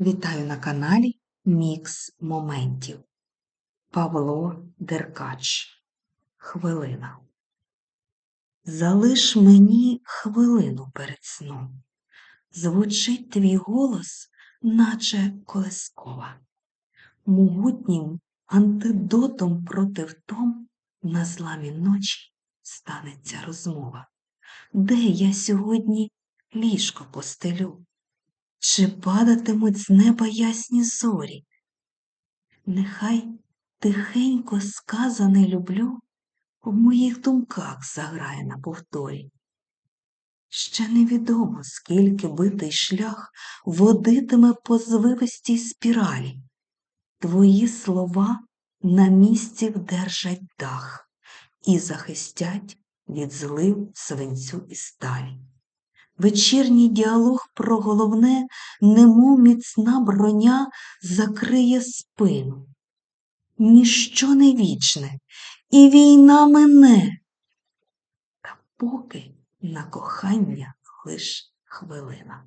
Вітаю на каналі Мікс Моментів. Павло Деркач. Хвилина. Залиш мені хвилину перед сном. Звучить твій голос, наче колескова. Могутнім антидотом проти втом на зламі ночі станеться розмова. Де я сьогодні ліжко постелю? Чи падатимуть з неба ясні зорі? Нехай тихенько сказане люблю в моїх думках заграє на повторі. Ще невідомо, скільки битий шлях водитиме по звивистій спіралі. Твої слова на місці вдержать дах і захистять від злив свинцю і сталі. Вечірній діалог про головне, немов міцна броня закриє спину. Ніщо не вічне, і війна мине, та поки на кохання лиш хвилина.